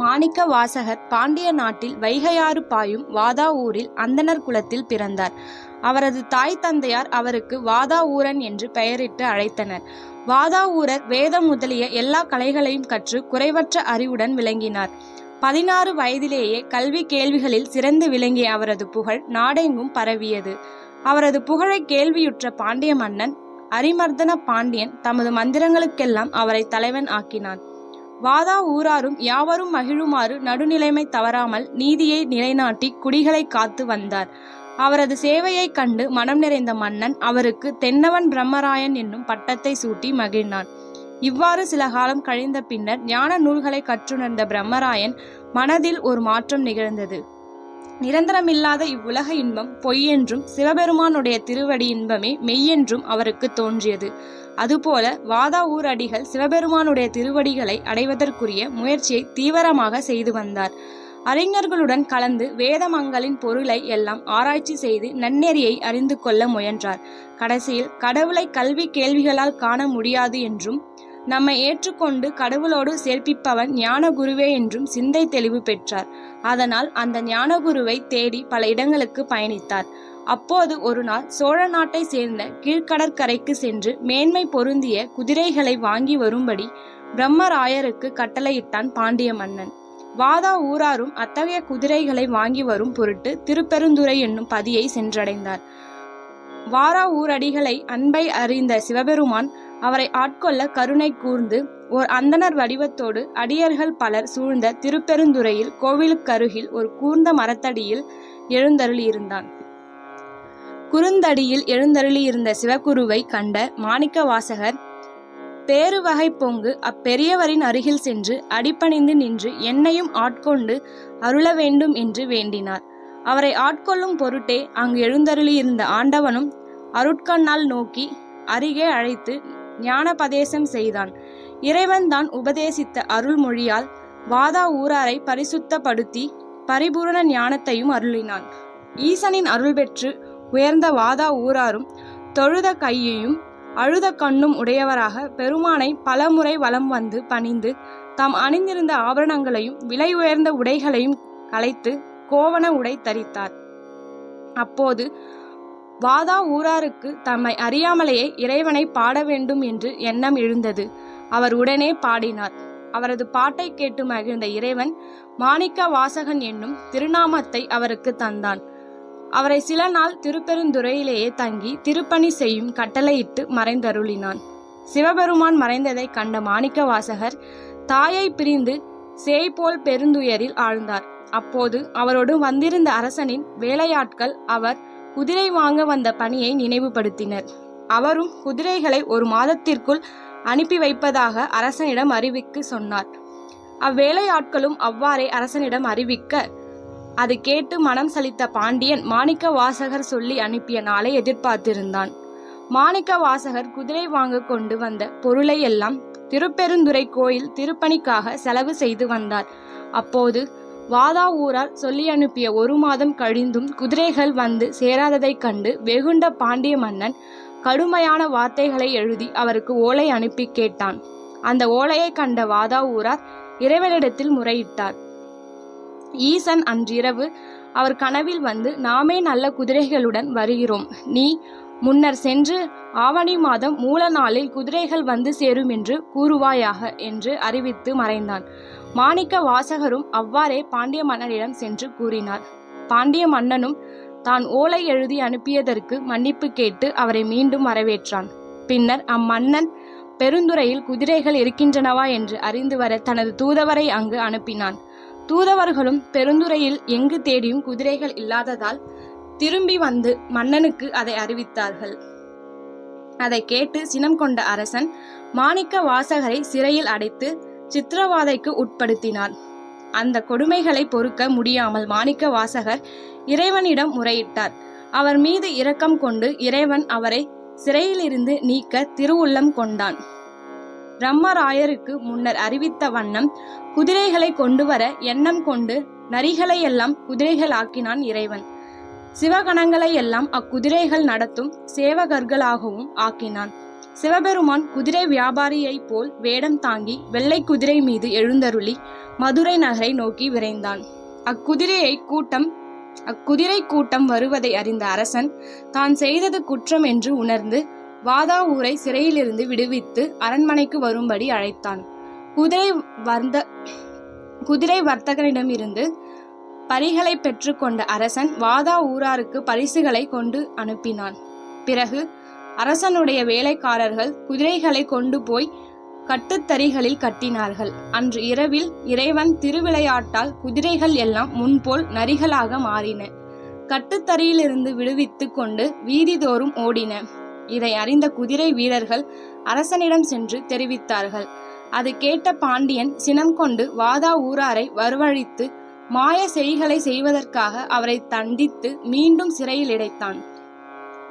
மாணிக்க வாசகர் பாண்டிய நாட்டில் வைகையாறு பாயும் வாதா ஊரில் அந்தணர் குலத்தில் பிறந்தார். அவரது தாய் தந்தையார் அவருக்கு வாதா ஊரன் என்று பெயரிட்டு அழைத்தனர். வாதா ஊரர் வேதம் முதலிய எல்லா கலைகளையும் கற்று குறைவற்ற அறிவுடன் விளங்கினார். பதினாறு வயதிலேயே கல்வி கேள்விகளில் சிறந்து விளங்கிய அவரது புகழ் நாடெங்கும் பரவியது. அவரது புகழை கேள்வியுற்ற பாண்டிய மன்னன் அரிமர்தன பாண்டியன் தமது மந்திரங்களுக்கெல்லாம் அவரை தலைவன் ஆக்கினான். வாதா ஊராரும் யாவரும் மகிழுமாறு நடுநிலைமை தவறாமல் நீதியை நிலைநாட்டி குடிகளை காத்து வந்தார். அவரது சேவையைக் கண்டு மனம் நிறைந்த மன்னன் அவருக்கு தென்னவன் பிரம்மராயன் என்னும் பட்டத்தை சூட்டி மகிழ்ந்தான். இவ்வாறு சில காலம் கழிந்த பின்னர் ஞான நூல்களை கற்றுணர்ந்த பிரம்மராயன் மனதில் ஒரு மாற்றம் நிகழ்ந்தது. நிரந்தரமில்லாத இவ்வுலக இன்பம் பொய்யென்றும் சிவபெருமானுடைய திருவடி இன்பமே மெய்யென்றும் அவருக்கு தோன்றியது. அதுபோல வாதா ஊரடிகள் சிவபெருமானுடைய திருவடிகளை அடைவதற்குரிய முயற்சியை தீவிரமாக செய்து வந்தார். அறிஞர்களுடன் கலந்து வேதமங்களின் பொருளை எல்லாம் ஆராய்ச்சி செய்து நன்னெறியை அறிந்து கொள்ள முயன்றார். கடைசியில் கடவுளை கல்வி கேள்விகளால் காண முடியாது என்றும் நம்மை ஏற்றுக்கொண்டு கடவுளோடு சேர்ப்பிப்பவன் ஞானகுருவே என்றும் சிந்தை தெளிவு பெற்றார். அதனால் அந்த ஞானகுருவை தேடி பல இடங்களுக்கு பயணித்தார். அப்போது ஒரு நாள் சோழ நாட்டை சேர்ந்த கீழ்க்கடற்கரைக்கு சென்று மேன்மை பொருந்திய குதிரைகளை வாங்கி வரும்படி பிரம்மராயருக்கு கட்டளையிட்டான் பாண்டிய மன்னன் வாதா ஊராரும் அத்தகைய குதிரைகளை வாங்கி வரும் பொருட்டு திருப்பெருந்துறை என்னும் பதியை சென்றடைந்தார். வாரா ஊரடிகளை அன்பை அறிந்த சிவபெருமான் அவரை ஆட்கொள்ள கருணை கூர்ந்து ஓர் அந்தணர் வடிவத்தோடு அடியர்கள் பலர் சூழ்ந்த திருப்பெருந்துறையில் கோவிலுக்கருகில் ஒரு கூர்ந்த மரத்தடியில் எழுந்தருளியிருந்தான். குறுந்தடியில் எழுந்தருளியிருந்த சிவகுருவை கண்ட மாணிக்க வாசகர் பேருவகை பொங்கு அப்பெரியவரின் அருகில் சென்று அடிப்பணிந்து நின்று என்னையும் ஆட்கொண்டு அருள வேண்டும் என்று வேண்டினார். அவரை ஆட்கொள்ளும் பொருட்டே அங்கு எழுந்தருளியிருந்த ஆண்டவனும் அருட்கண்ணால் நோக்கி அருகே அழைத்து ஞானபதேசம் செய்தான். இறைவன் தான் உபதேசித்த அருள்மொழியால் வாதா ஊராரை பரிசுத்தப்படுத்தி பரிபூரண ஞானத்தையும் அருளினான். ஈசனின் அருள் பெற்று உயர்ந்த வாதா ஊராரும் தொழுத கையையும் அழுத கண்ணும் உடையவராக பெருமானை பலமுறை வலம் வந்து பணிந்து தாம் அணிந்திருந்த ஆபரணங்களையும் விலை உயர்ந்த உடைகளையும் கலைத்து கோவண உடை தரித்தார். அப்போது வாதா ஊராருக்கு தம்மை அறியாமலேயே இறைவனை பாட வேண்டும் என்று எண்ணம் எழுந்தது. அவர் உடனே பாடினார். அவரது பாட்டை கேட்டு மகிழ்ந்த இறைவன் மாணிக்க வாசகன் என்னும் திருநாமத்தை அவருக்கு தந்தான். அவரை சில நாள் திருப்பெருந்துறையிலேயே தங்கி திருப்பணி செய்யும் கட்டளையிட்டு மறைந்தருளினான். சிவபெருமான் மறைந்ததை கண்ட மாணிக்க வாசகர் தாயை பிரிந்து சேய்போல் பெருந்துயரில் ஆழ்ந்தார். அப்போது அவரோடு வந்திருந்த அரசனின் வேலையாட்கள் அவர் குதிரை வாங்க வந்த பணியை நினைவுபடுத்தினர். அவரும் குதிரைகளை ஒரு மாதத்திற்குள் அனுப்பி வைப்பதாக அரசனிடம் அறிவிக்க சொன்னார். அவ்வேலையாட்களும் அவ்வாறே அரசனிடம் அறிவிக்க அது கேட்டு மனம் சலித்த பாண்டியன் மாணிக்க வாசகர் சொல்லி அனுப்பிய நாளை எதிர்பார்த்திருந்தான். மாணிக்க வாசகர் குதிரை வாங்க கொண்டு வந்த பொருளை எல்லாம் திருப்பெருந்துறை கோயில் திருப்பணிக்காக செலவு செய்து வந்தார். அப்போது வாதா ஊரார் சொல்லி அனுப்பிய ஒரு மாதம் கழிந்தும் குதிரைகள் வந்து சேராததைக் கண்டு வெகுண்ட பாண்டிய மன்னன் கடுமையான வார்த்தைகளை எழுதி அவருக்கு ஓலை அனுப்பி கேட்டான். அந்த ஓலையை கண்ட வாதா ஊரார் இறைவனிடத்தில் முறையிட்டார். ஈசன் அன்றிரவு அவர் கனவில் வந்து நாமே நல்ல குதிரைகளுடன் வருகிறோம். நீ முன்னர் சென்று ஆவணி மாதம் மூல நாளில் குதிரைகள் வந்து சேரும் என்று கூறுவாயாக என்று அறிவித்து மறைந்தான். மாணிக்க வாசகரும் அவ்வாறே பாண்டிய மன்னனிடம் சென்று கூறினார். பாண்டிய மன்னனும் தான் ஓலை எழுதி அனுப்பியதற்கு மன்னிப்பு கேட்டு அவரை மீண்டும் வரவேற்றான். பின்னர் அம்மன்னன் பெருந்துறையில் குதிரைகள் இருக்கின்றனவா? என்று அறிந்து வர தனது தூதவரை அங்கு அனுப்பினான். தூதவர்களும் பெருந்துறையில் எங்கு தேடியும் குதிரைகள் இல்லாததால் திரும்பி வந்து மன்னனுக்கு அதை அறிவித்தார்கள். அதை கேட்டு சினம் கொண்ட அரசன் மாணிக்க வாசகரை சிறையில் அடைத்து சித்திரவாதைக்கு உட்படுத்தினார் அந்த கொடுமைகளை பொறுக்க முடியாமல் மாணிக்க வாசகர் இறைவனிடம் முறையிட்டார். அவர் மீது இரக்கம் கொண்டு இறைவன் அவரை சிறையிலிருந்து நீக்க திருவுள்ளம் கொண்டான். பிரம்மராயருக்கு முன்னர் அறிவித்த வண்ணம் குதிரைகளை கொண்டு வர எண்ணம் கொண்டு நரிகளை எல்லாம் குதிரைகள் ஆக்கினான் இறைவன். சிவகணங்களை எல்லாம் அக்குதிரைகள் நடத்தும் சேவகர்களாகவும் ஆக்கினான். சிவபெருமான் குதிரை வியாபாரியைப் போல் வேடம் தாங்கி வெள்ளை குதிரை மீது எழுந்தருளி மதுரை நகரை நோக்கி விரைந்தான். அக்குதிரையை கூட்டம் அக்குதிரை கூட்டம் வருவதை அறிந்த அரசன் தான் செய்தது குற்றம் என்று உணர்ந்து வாதா ஊரை சிறையிலிருந்து விடுவித்து அரண்மனைக்கு வரும்படி அழைத்தான். குதிரை வந்த குதிரை வர்த்தகனிடமிருந்து பரிகளை பெற்றுக்கொண்ட அரசன் வாதா ஊராருக்கு பரிசுகளை கொண்டு அனுப்பினான். பிறகு அரசனுடைய வேலைக்காரர்கள் குதிரைகளை கொண்டு போய் கட்டுத்தறிகளில் கட்டினார்கள். அன்று இரவில் இறைவன் திருவிளையாட்டால் குதிரைகள் எல்லாம் முன்போல் நரிகளாக மாறின. கட்டுத்தறியிலிருந்து விடுவித்து கொண்டு வீதிதோறும் ஓடின. இதை அறிந்த குதிரை வீரர்கள் அரசனிடம் சென்று தெரிவித்தார்கள். அது கேட்ட பாண்டியன் சினம் கொண்டு வாதா ஊராரை வரவழைத்து மாய செய்களை செய்வதற்காக அவரை தண்டித்து மீண்டும் சிறையில் இடைத்தான்.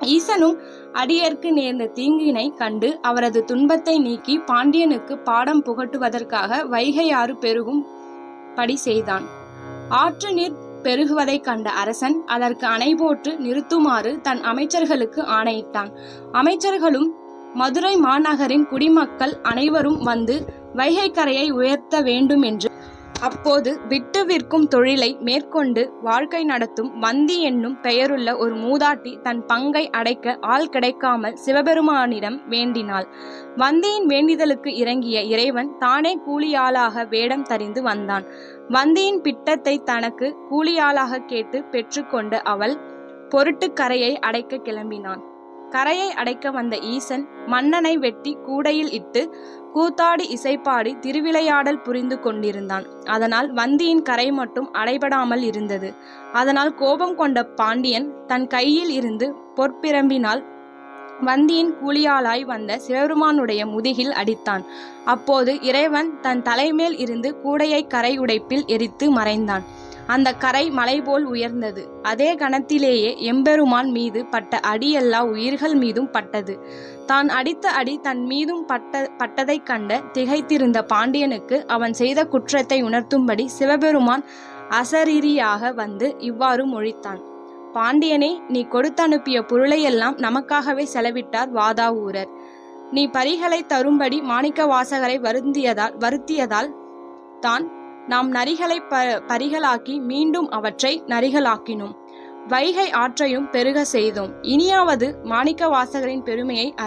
ஈசனும் அடியர்க்கு நேர்ந்த தீங்கினை கண்டு அவரது துன்பத்தை நீக்கி பாண்டியனுக்கு பாடம் புகட்டுவதற்காக வைகையாறு பெருகும் படி செய்தான். ஆற்று நீர் பெருகுவதைக் கண்ட அரசன் அதற்கு அணை போட்டு நிறுத்துமாறு தன் அமைச்சர்களுக்கு ஆணையிட்டான். அமைச்சர்களும் மதுரை மாநகரின் குடிமக்கள் அனைவரும் வந்து வைகை கரையை உயர்த்த வேண்டும் என்று அப்போது விட்டு விற்கும் தொழிலை மேற்கொண்டு வாழ்க்கை நடத்தும் வந்தி என்னும் பெயருள்ள ஒரு மூதாட்டி தன் பங்கை அடைக்க ஆள் கிடைக்காமல் சிவபெருமானிடம் வேண்டினாள். வந்தியின் வேண்டிதலுக்கு இறங்கிய இறைவன் தானே கூலியாளாக வேடம் தரிந்து வந்தான். வந்தியின் பிட்டத்தை தனக்கு கூலியாளாக கேட்டு பெற்றுக்கொண்ட அவள் பொருட்டு கரையை அடைக்க கிளம்பினான். கரையை அடைக்க வந்த ஈசன் மன்னனை வெட்டி கூடையில் இட்டு கூத்தாடி இசைப்பாடி திருவிளையாடல் புரிந்து கொண்டிருந்தான். அதனால் வந்தியின் கரை மட்டும் அடைபடாமல் இருந்தது. அதனால் கோபம் கொண்ட பாண்டியன் தன் கையில் இருந்து பொற்பிரம்பினால் வந்தியின் கூலியாளாய் வந்த சிவபெருமானுடைய முதுகில் அடித்தான். அப்போது இறைவன் தன் தலைமேல் இருந்து கூடையை கரை உடைப்பில் எரித்து மறைந்தான். அந்த கரை மலை போல் உயர்ந்தது. அதே கணத்திலேயே எம்பெருமான் மீது பட்ட அடி எல்லா உயிர்கள் மீதும் பட்டது. தான் அடித்த அடி தன் மீதும் பட்ட பட்டதைக் கண்ட திகைத்திருந்த பாண்டியனுக்கு அவன் செய்த குற்றத்தை உணர்த்தும்படி சிவபெருமான் அசரீரியாக வந்து இவ்வாறு மொழித்தான். பாண்டியனே நீ கொடுத்தனுப்பிய பொருளையெல்லாம் நமக்காகவே செலவிட்டார் வாதாவூரர். நீ பரிகளை தரும்படி மாணிக்க வாசகரை வருந்தியதால் வருத்தியதால் தான் நாம் நரிகளை ப பரிகளாக்கி மீண்டும் அவற்றை நரிகளாக்கினோம். வைகை ஆற்றையும் பெருக செய்தோம். இனியாவது மாணிக்க வாசகரின் பெருமையை அறி